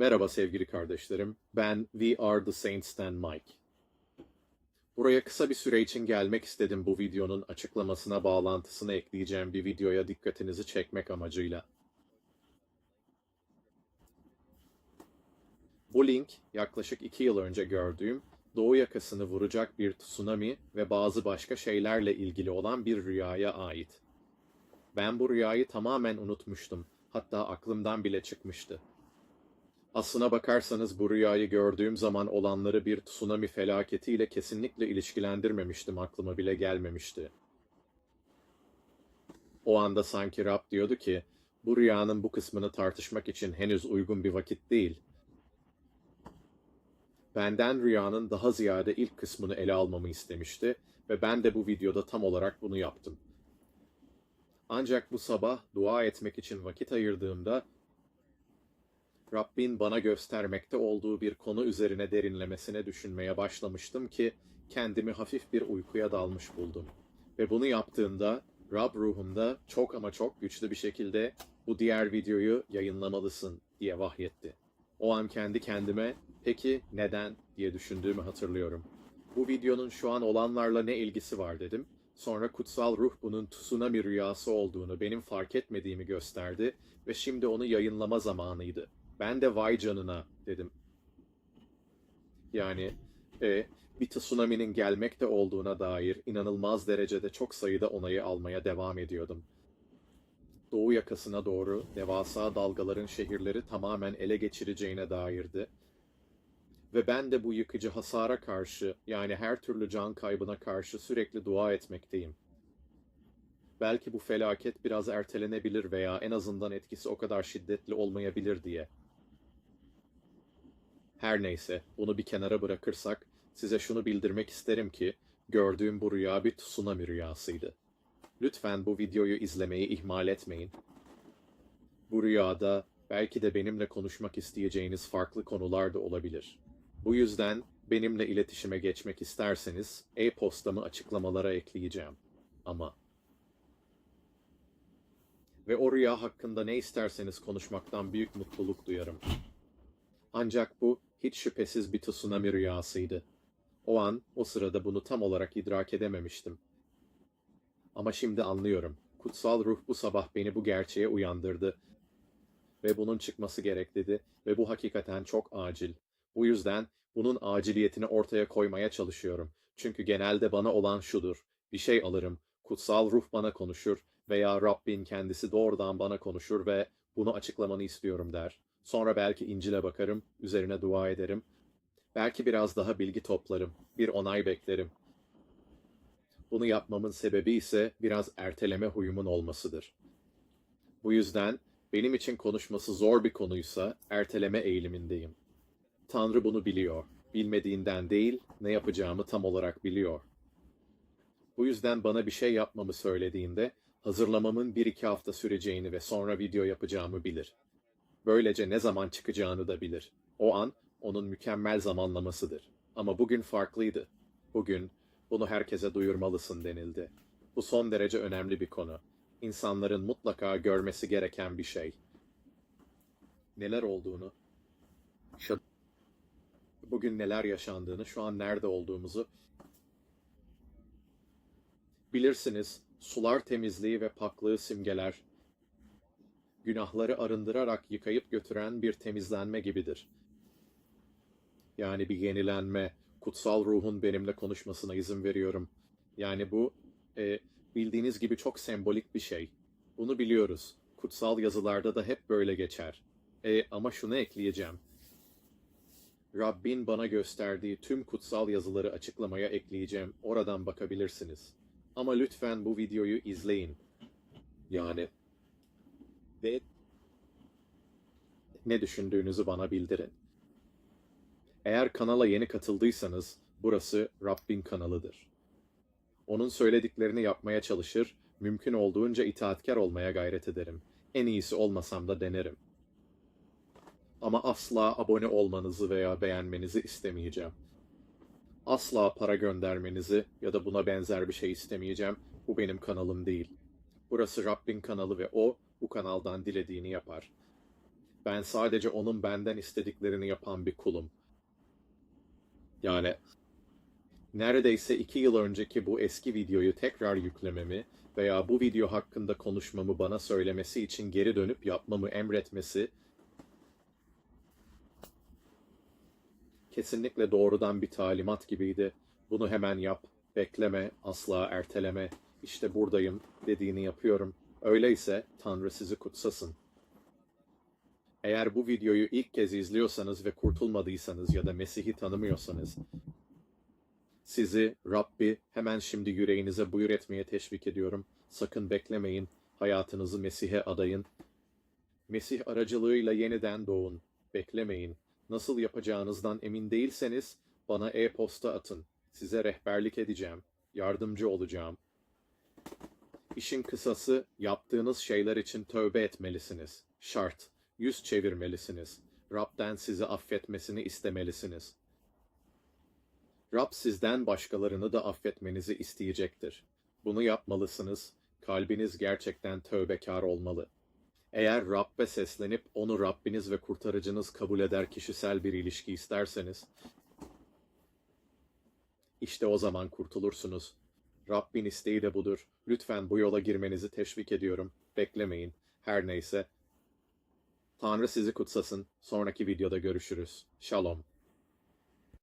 Merhaba sevgili kardeşlerim. Ben We Are The Saints'ten Mike. Buraya kısa bir süre için gelmek istedim bu videonun açıklamasına bağlantısını ekleyeceğim bir videoya dikkatinizi çekmek amacıyla. Bu link yaklaşık iki yıl önce gördüğüm Doğu yakasını vuracak bir tsunami ve bazı başka şeylerle ilgili olan bir rüyaya ait. Ben bu rüyayı tamamen unutmuştum. Hatta aklımdan bile çıkmıştı. Aslına bakarsanız bu rüyayı gördüğüm zaman olanları bir tsunami felaketiyle kesinlikle ilişkilendirmemiştim, aklıma bile gelmemişti. O anda sanki Rab diyordu ki, bu rüyanın bu kısmını tartışmak için henüz uygun bir vakit değil. Benden rüyanın daha ziyade ilk kısmını ele almamı istemişti ve ben de bu videoda tam olarak bunu yaptım. Ancak bu sabah dua etmek için vakit ayırdığımda Rabbin bana göstermekte olduğu bir konu üzerine derinlemesine düşünmeye başlamıştım ki kendimi hafif bir uykuya dalmış buldum. Ve bunu yaptığımda Rab ruhumda çok ama çok güçlü bir şekilde bu diğer videoyu yayınlamalısın diye vahyetti. O an kendi kendime peki neden diye düşündüğümü hatırlıyorum. Bu videonun şu an olanlarla ne ilgisi var dedim. Sonra kutsal ruh bunun tsunami rüyası olduğunu benim fark etmediğimi gösterdi ve şimdi onu yayınlama zamanıydı. Ben de vay canına dedim. Yani e, bir tsunami'nin gelmekte olduğuna dair inanılmaz derecede çok sayıda onayı almaya devam ediyordum. Doğu yakasına doğru devasa dalgaların şehirleri tamamen ele geçireceğine dairdi. Ve ben de bu yıkıcı hasara karşı yani her türlü can kaybına karşı sürekli dua etmekteyim. Belki bu felaket biraz ertelenebilir veya en azından etkisi o kadar şiddetli olmayabilir diye. Her neyse, bunu bir kenara bırakırsak size şunu bildirmek isterim ki gördüğüm bu rüya bir tsunami rüyasıydı. Lütfen bu videoyu izlemeyi ihmal etmeyin. Bu rüyada belki de benimle konuşmak isteyeceğiniz farklı konular da olabilir. Bu yüzden benimle iletişime geçmek isterseniz e-postamı açıklamalara ekleyeceğim. Ama ve o rüya hakkında ne isterseniz konuşmaktan büyük mutluluk duyarım. Ancak bu hiç şüphesiz bir tsunami rüyasıydı. O an, o sırada bunu tam olarak idrak edememiştim. Ama şimdi anlıyorum. Kutsal ruh bu sabah beni bu gerçeğe uyandırdı. Ve bunun çıkması gerek dedi ve bu hakikaten çok acil. Bu yüzden bunun aciliyetini ortaya koymaya çalışıyorum. Çünkü genelde bana olan şudur. Bir şey alırım, kutsal ruh bana konuşur veya Rabbin kendisi doğrudan bana konuşur ve bunu açıklamanı istiyorum der. Sonra belki İncil'e bakarım, üzerine dua ederim. Belki biraz daha bilgi toplarım, bir onay beklerim. Bunu yapmamın sebebi ise biraz erteleme huyumun olmasıdır. Bu yüzden benim için konuşması zor bir konuysa erteleme eğilimindeyim. Tanrı bunu biliyor. Bilmediğinden değil, ne yapacağımı tam olarak biliyor. Bu yüzden bana bir şey yapmamı söylediğinde hazırlamamın bir iki hafta süreceğini ve sonra video yapacağımı bilir. Böylece ne zaman çıkacağını da bilir. O an onun mükemmel zamanlamasıdır. Ama bugün farklıydı. Bugün bunu herkese duyurmalısın denildi. Bu son derece önemli bir konu. İnsanların mutlaka görmesi gereken bir şey. Neler olduğunu, bugün neler yaşandığını, şu an nerede olduğumuzu bilirsiniz. Sular temizliği ve paklığı simgeler, günahları arındırarak yıkayıp götüren bir temizlenme gibidir. Yani bir yenilenme, kutsal ruhun benimle konuşmasına izin veriyorum. Yani bu e, bildiğiniz gibi çok sembolik bir şey. Bunu biliyoruz. Kutsal yazılarda da hep böyle geçer. E, ama şunu ekleyeceğim. Rabbin bana gösterdiği tüm kutsal yazıları açıklamaya ekleyeceğim. Oradan bakabilirsiniz. Ama lütfen bu videoyu izleyin. Yani ve ne düşündüğünüzü bana bildirin. Eğer kanala yeni katıldıysanız burası Rabbin kanalıdır. Onun söylediklerini yapmaya çalışır, mümkün olduğunca itaatkar olmaya gayret ederim. En iyisi olmasam da denerim. Ama asla abone olmanızı veya beğenmenizi istemeyeceğim. Asla para göndermenizi ya da buna benzer bir şey istemeyeceğim. Bu benim kanalım değil. Burası Rabbin kanalı ve o bu kanaldan dilediğini yapar. Ben sadece onun benden istediklerini yapan bir kulum. Yani neredeyse iki yıl önceki bu eski videoyu tekrar yüklememi veya bu video hakkında konuşmamı bana söylemesi için geri dönüp yapmamı emretmesi kesinlikle doğrudan bir talimat gibiydi. Bunu hemen yap, bekleme, asla erteleme, işte buradayım dediğini yapıyorum. Öyleyse Tanrı sizi kutsasın. Eğer bu videoyu ilk kez izliyorsanız ve kurtulmadıysanız ya da Mesih'i tanımıyorsanız, sizi Rabbi hemen şimdi yüreğinize buyur etmeye teşvik ediyorum. Sakın beklemeyin, hayatınızı Mesih'e adayın. Mesih aracılığıyla yeniden doğun. Beklemeyin. Nasıl yapacağınızdan emin değilseniz bana e-posta atın. Size rehberlik edeceğim. Yardımcı olacağım. İşin kısası yaptığınız şeyler için tövbe etmelisiniz. Şart. Yüz çevirmelisiniz. Rab'den sizi affetmesini istemelisiniz. Rab sizden başkalarını da affetmenizi isteyecektir. Bunu yapmalısınız. Kalbiniz gerçekten tövbekar olmalı. Eğer Rab'be seslenip onu Rabbiniz ve kurtarıcınız kabul eder kişisel bir ilişki isterseniz, işte o zaman kurtulursunuz. Rabbin isteği de budur. Lütfen bu yola girmenizi teşvik ediyorum. Beklemeyin. Her neyse. Tanrı sizi kutsasın. Sonraki videoda görüşürüz. Shalom.